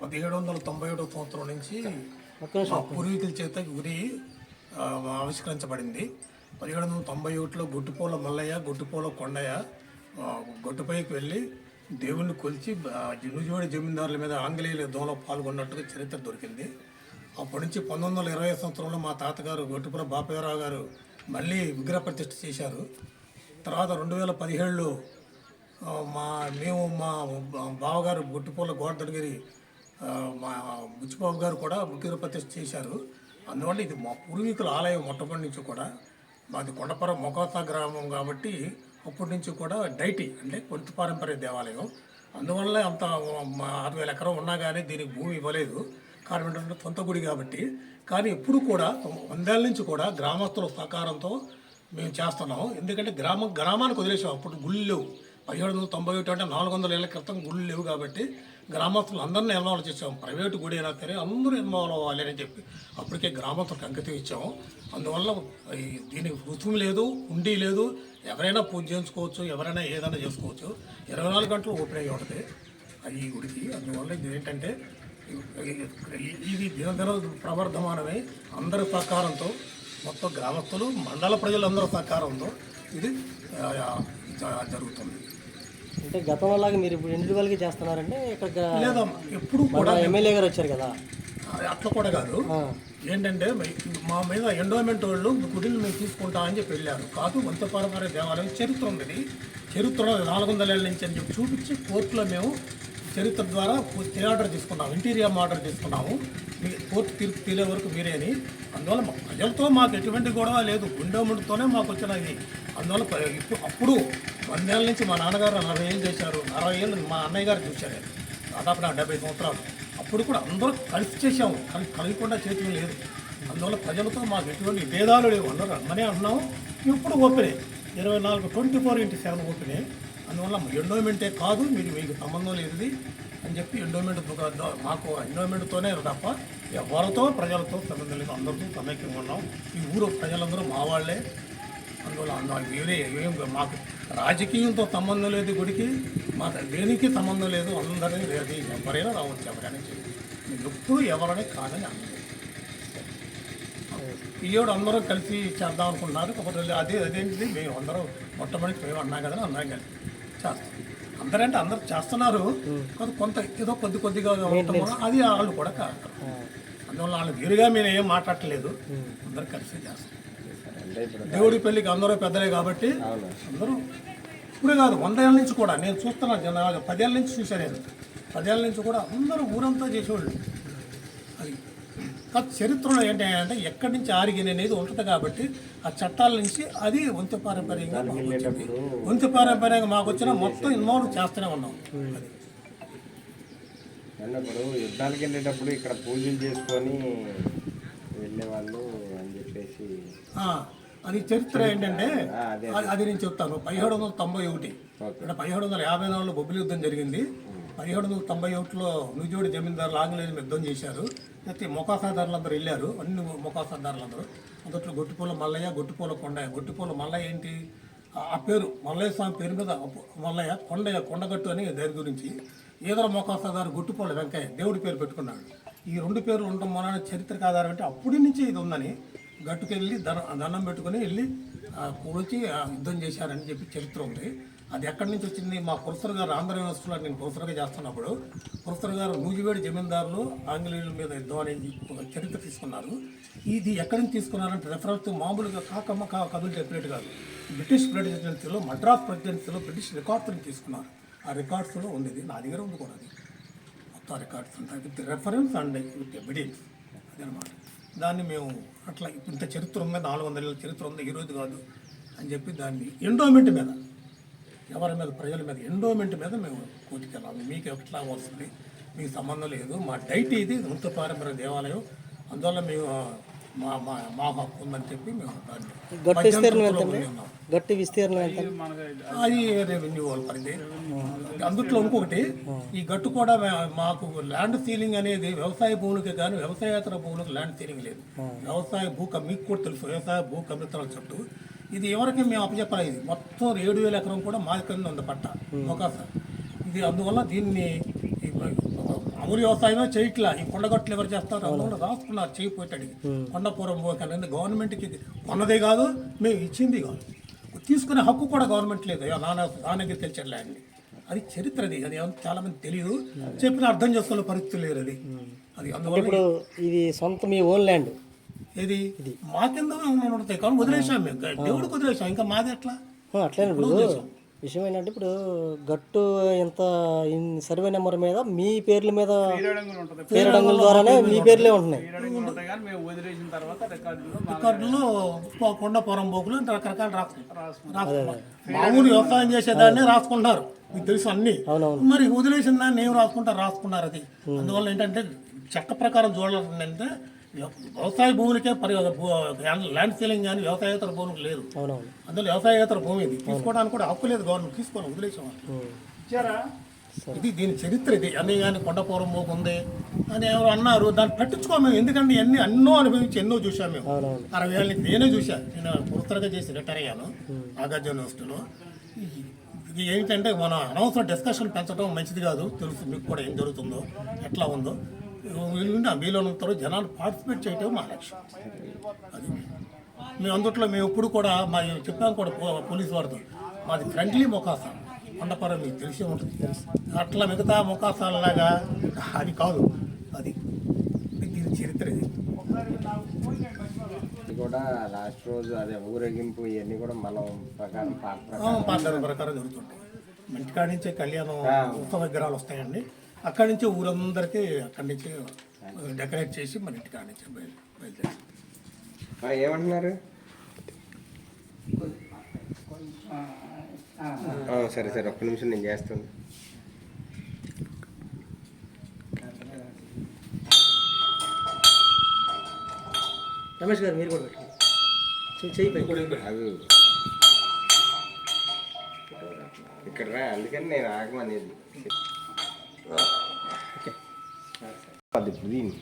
పదిహేడు వందల తొంభై ఏడవ సంవత్సరం నుంచి మా పూర్వీకుల చేత గురి ఆవిష్కరించబడింది. పదిహేడు వందల తొంభై ఒకటిలో గుట్టుపోల మల్లయ్య గుట్టుపోల కొండయ్య గుట్టుపైకి వెళ్ళి దేవుణ్ణి కొలిచి ఆ, జునుజోడి జమీందారుల మీద ఆంగ్లేయుల యుద్ధంలో పాల్గొన్నట్టుగా చరిత్ర దొరికింది. అప్పటి నుంచి పంతొమ్మిది వందల ఇరవై సంవత్సరంలో మా తాతగారు గొట్టుపుల బాపయ్యరావు గారు మళ్ళీ విగ్రహ ప్రతిష్ఠ చేశారు. తర్వాత రెండు వేల పదిహేడులో మా మేము మా బావగారు గుట్టుపూల ఆ, మా బుచ్చిబాబు గారు కూడా విగ్రహ ప్రతిష్ఠ చేశారు. అందువల్ల ఇది మా పూర్వీకుల ఆలయం మొట్టమొదటి నుంచి కూడా. మాది కొండపర మొకోతా గ్రామం కాబట్టి అప్పటి నుంచి కూడా డైటీ అంటే కొంత పారంపర్య దేవాలయం. అందువల్ల అంత మా ఆరు వేల ఎకరం ఉన్నా కానీ దీనికి భూమి ఇవ్వలేదు. కారణం సొంత గుడి కాబట్టి. కానీ ఎప్పుడు కూడా వందేళ్ళ నుంచి కూడా గ్రామస్తుల సహకారంతో మేము చేస్తున్నాం ఎందుకంటే గ్రామం గ్రామానికి వదిలేసాం. అప్పుడు గుళ్ళు లేవు. పదిహేడు వందల తొంభై ఒకటి అంటే నాలుగు వందల ఏళ్ళ క్రితం గుళ్ళు లేవు కాబట్టి గ్రామస్తులు అందరినీ ఇన్వాల్వ్ చేసాం ప్రైవేటు గుడి అయినా సరే అందరూ ఇన్వాల్వ్ అవ్వాలి అని చెప్పి అప్పటికే గ్రామస్తులకు అంకితం ఇచ్చాము. అందువల్ల దీనికి రుసుము లేదు ఉండి లేదు. ఎవరైనా పూజ చేయించుకోవచ్చు ఎవరైనా ఏదైనా చేసుకోవచ్చు. ఇరవై నాలుగు గంటలు ఓపెన్ అయ్యి ఉంటుంది అది ఈ గుడికి. అందువల్ల ఇది ఏంటంటే ఇది దినదిన ప్రవర్ధమానమై అందరి సహకారంతో మొత్తం గ్రామస్తులు మండల ప్రజలందరి సహకారంతో ఇది జరుగుతుంది. అంటే గతంలో లాగా మీరు ఇప్పుడు వాళ్ళకి చేస్తున్నారంటే ఇక్కడ లేదా ఎప్పుడు కూడా ఎమ్మెల్యే గారు వచ్చారు కదా. అట్లా కూడా కాదు. ఏంటంటే మా మీద ఎండోమెంట్ వాళ్ళు గుడిని మేము తీసుకుంటామని చెప్పి వెళ్ళారు. కాదు వంశపారంపర్య దేవాలయం చరిత్ర ఉంది. చరిత్ర నాలుగు వందల ఏళ్ళ నుంచి అని చెప్పి చూపించి కోర్టులో మేము చరిత్ర ద్వారా ఆర్డర్ తీసుకున్నాము. ఇంటీరియర్ ఆర్డర్ తీసుకున్నాము. కోర్టు తీర్పు తీలే వరకు మీరే అని. అందువల్ల మా ప్రజలతో మాకు ఎటువంటి గొడవ లేదు. ఎండోమెంట్తోనే మాకు వచ్చిన ఇది. అందువల్ల ఇప్పుడు అప్పుడు వందేళ్ళ నుంచి మా నాన్నగారు నలభై ఏళ్ళు చేశారు. అరవై ఏళ్ళు మా అన్నయ్య గారు చూశారు. దాదాపు నా డెబ్బై సంవత్సరాలు. అప్పుడు కూడా అందరూ కలిసి చేసాము కలిసి కలగకుండా చేతులు లేదు. అందువల్ల ప్రజలతో మాకు ఎటువంటి భేదాలు లేవు. అందరూ అమ్మనే అంటున్నాము. ఇప్పుడు ఓపెనే. ఇరవై నాలుగు ట్వంటీ ఫోర్ ఇంటూ సెవెన్ ఓపెనే. అందువల్ల ఎండోమెంటే కాదు. మీరు మీకు సంబంధం లేదు ఇది అని చెప్పి ఎండోమెంట్ మాకు ఎండోమెంట్తోనే తప్ప ఎవరితో ప్రజలతో సంబంధం లేదు. అందరితో సమైక్యంగా ఉన్నాం. ఈ ఊరు ప్రజలందరూ మా వాళ్ళే. అందువల్ల ఏం మాకు రాజకీయంతో సంబంధం లేదు గుడికి మాకు దేనికి సంబంధం లేదు? అందరినీ లేదు. ఎవరైనా రావచ్చు ఎవరైనా ఎప్పుడు ఎవరైనా కాదని అనలేదు. ఈయోడు అందరూ కలిసి చేద్దాం అనుకుంటున్నారు. కాకపోతే అదే అదేంటిది? మేము అందరం మొట్టమొదటి మేము అన్నాం కదా అందరం కలిసి చేస్తాం. అందరంటే అందరు చేస్తున్నారు. కొంత కొంత ఏదో కొద్ది కొద్దిగా ఉండటం వల్ల అది వాళ్ళు కూడా కాదు అందువల్ల వాళ్ళు వేరుగా మేము ఏం మాట్లాడట్లేదు. అందరూ కలిసి చేస్తాం. దేవుడి పెళ్ళికి అందరూ పెద్దలే కాబట్టి అందరూ ఇప్పుడే కాదు వంద ఏళ్ళ నుంచి కూడా. నేను చూస్తున్నా జనాలు పదేళ్ళ నుంచి చూశాను నేను. పదేళ్ళ నుంచి కూడా అందరూ ఊరంతా చేసేవాళ్ళు. అది కాదు చరిత్రలో ఏంటి అంటే ఎక్కడి నుంచి ఆరిగిన అనేది ఉంటుంది కాబట్టి ఆ చట్టాల నుంచి అది వంతె పారంపర్యంగా మాకు వచ్చింది. వంతె పారంపర్యంగా మాకు వచ్చిన మొత్తం ఇన్వాల్వ్ చేస్తూనే ఉన్నాం. అది. అన్నప్పుడు యుద్ధాలకు వెళ్ళేటప్పుడు ఇక్కడ పూజలు చేసుకొని వెళ్ళేవాళ్ళు అని చెప్పేసి అది చరిత్ర ఏంటంటే అదే నేను చెప్తాను. పదిహేడు వందల తొంభై ఒకటి. ఇక్కడ పదిహేడు వందల యాభై నాలుగులో బొబ్బిలి యుద్ధం జరిగింది. పదిహేడు వందల తొంభై ఒకటిలో నుజోడి జమీందారులు ఆంగ్లేయులు యుద్ధం చేశారు. అయితే మొకాసాదారులందరూ వెళ్ళారు. అన్ని మొకాసాదారులందరూ. మొదట్లో గొట్టిపూల మల్లయ్య గొట్టిపూల కొండయ్య. గొట్టిపూల మల్లయ్య ఏంటి? ఆ పేరు మల్లయ్య స్వామి పేరు మీద మల్లయ్య కొండయ్య కొండగట్టు అని దాని గురించి ఈదర మొకాసాదారు గొట్టిపూల వెంకయ్య దేవుడి పేరు పెట్టుకున్నాడు. ఈ రెండు పేర్లు ఉండడం వలన చరిత్రకు ఆధారం అంటే అప్పటి నుంచి ఇది ఉందని గట్టుకెళ్ళి ధన దండం పెట్టుకుని వెళ్ళి ఆ, కూల్చి ఆ, యుద్ధం చేశారని చెప్పి చరిత్ర ఉంది. అది ఎక్కడి నుంచి వచ్చింది? మా ప్రొఫెసర్ గారు ఆంధ్ర యూనివర్సిటీలో నేను ప్రొఫెసర్గా చేస్తున్నప్పుడు ప్రొఫెసర్ గారు నూజివేడి జమీందారులు ఆంగ్లేయుల మీద యుద్ధం అనేది చరిత్ర తీసుకున్నారు. ఇది ఎక్కడి నుంచి తీసుకున్నారంటే రెఫరెన్స్ మామూలుగా కాకమ్మ కా కథలు చెప్పినట్టు కాదు. బ్రిటిష్ ప్రెసిడెన్సీలో మద్రాస్ ప్రెసిడెన్సీలో బ్రిటిష్ రికార్డ్స్ని తీసుకున్నారు. ఆ రికార్డ్స్లో ఉంది ఇది నా దగ్గర ఉంది కూడా అది. మొత్తం రికార్డ్స్ ఉంటాయి with reference and with evidence అదనమాట. దాన్ని మేము అట్లా ఇప్పుడు ఇంత చరిత్ర ఉంది నాలుగు వందల ఏళ్ళ చరిత్ర ఉంది ఈరోజు కాదు అని చెప్పి దాన్ని ఎండోమెంట్ మీద ఎవరి మీద ప్రజల మీద ఎండోమెంట్ మీద మేము కోర్టుకి మీకు ఎట్లా వస్తుంది? మీకు సంబంధం లేదు. మా డైట్ ఇది ఉంత పారంపర్య దేవాలయం. అందువల్ల మేము మా మా మా హక్కు ఉందని చెప్పి మేము దాన్ని గట్టు విస్తీర్ణం ఎంత. గట్టి విస్తీర్ణం ఎంత అది రెవెన్యూ వాళ్ళ పరిధి. అందుట్లో ఇంకొకటి ఈ గట్టు కూడా మాకు ల్యాండ్ సీలింగ్ అనేది వ్యవసాయ భూములకి కానీ వ్యవసాయేతర భూములకు ల్యాండ్ సీలింగ్ లేదు. వ్యవసాయ భూ మీకు కూడా తెలుసు వ్యవసాయ భూ కమితల చుట్టూ ఇది ఎవరికి మేము అప్పచెప్పలేదు ఇది? మొత్తం ఏడు వేల ఎకరం కూడా మా కింద ఉంది పట్ట అవకాశం. ఇది అందువల్ల దీన్ని మామూలు వ్యవసాయమే చేయట్లా. ఈ కొండగట్లు ఎవరు చేస్తారు? అందువల్ల రాసుకున్నారు చేయపోయేటాడికి. కొండపురం పోకనండి గవర్నమెంట్కి కొన్నదే కాదు మేము ఇచ్చింది కాదు. తీసుకునే హక్కు కూడా గవర్నమెంట్ లేదు. నాన్న నాన్నకి ల్యాండ్ అది చరిత్రది అది. ఏమో చాలా మంది తెలియదు. చెప్పిన అర్థం చేసుకునే పరిస్థితి లేరు అది. అది అందువల్ల ఇప్పుడు ఇది సొంత మీ ఓన్ ల్యాండ్ ఇది. మా కింద ఉంటాయి. కానీ వదిలేసాం మేము. దేవుడికి వదిలేసాం ఇంకా మాది ఎట్లా? ఇప్పుడు విషయం ఏంటంటే ఇప్పుడు గట్టు ఇంత ఇన్ సర్వే నెంబర్ మీద మీ పేర్ల మీద పేరడంగుల ద్వారానే మీ పేర్లే ఉంటున్నాయి. రికార్డులో రికార్డులో పో- కొండ పొరం రకరకాలు రాసుకుంటారు. మామూలు వ్యవసాయం చేసేదాన్ని రాసుకుంటారు. మీకు తెలుసు అన్ని. అవునవును. మరి వదిలేసిన దాన్ని ఏం రాసుకుంటారు? రాసుకున్నారు అది. అందువల్ల ఏంటంటే చట్ట ప్రకారం చూడాలంటే వ్యవసాయ భూములకే పరి ల్యాండ్ సీలింగ్ కానీ వ్యవసాయేతర భూములకు లేదు. అందులో వ్యవసాయేతర భూమి ఇది. తీసుకోవడానికి కూడా హక్కు లేదు గవర్నమెంట్. తీసుకోవాలి వదిలేసాం ఉమ్. ఇది దీని చరిత్ర ఇది. అన్నీ కానీ కొండపూరం మోకు ఉంది అని ఎవరు అన్నారు. దాన్ని పట్టించుకోము ఎందుకంటే ఎన్ని ఎన్నో అనుభవించి ఎన్నో చూసాం మేము. అరవై ఏళ్ళ నుంచి నేనే చూశాను నేను పురతరగా చేసి రిటైర్ అయ్యాను నాగార్జున యూనివర్సిటీలో. ఇది ఏంటంటే మన అనవసరం డిస్కషన్ పెంచడం మంచిది కాదు. తెలుసు మీకు కూడా ఏం జరుగుతుందో ఎట్లా ఉందో. వీళ్ళు వీలున్నంతలో జనాలు పార్టిసిపేట్ చేయటం మా లక్ష్యం. అది మేము అందుట్లో మేము ఎప్పుడు కూడా మా చెప్పాం కూడా పోలీసు వారితో మాది ఫ్రెండ్లీ మొకాసా కొండపరం మీకు తెలిసే ఉంటుంది. అట్లా మిగతా మొకాసాలలాగా అది కాదు. అది దీని చరిత్ర ఇది. కూడా లాస్ట్ రోజు అదే ఊరేగింపు ఇవన్నీ కూడా మనం ప్రకారం ప్రకారం జరుగుతుంటాయి. ఇంటికాడ నుంచే కళ్యాణం ఉత్సవ విగ్రహాలు వస్తాయండి. అక్కడి నుంచి ఊరందరికీ అక్కడి నుంచి డెకరేట్ చేసి మన ఇంటికాడ నుంచి బయలు బయలుదేరి. ఆ, ఏమంటున్నారు? ఆ, సరే సరే ఒక్క నిమిషం నేను చేస్తాను. రమేష్ గారు మీరు కూడా పెట్టండి. అది. ఇక్కడ రా అందుకని నేను ఆగమనేది. అది ఇప్పుడు దీన్ని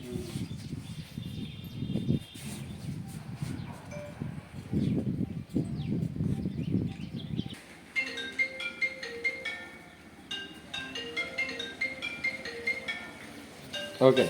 ఓకే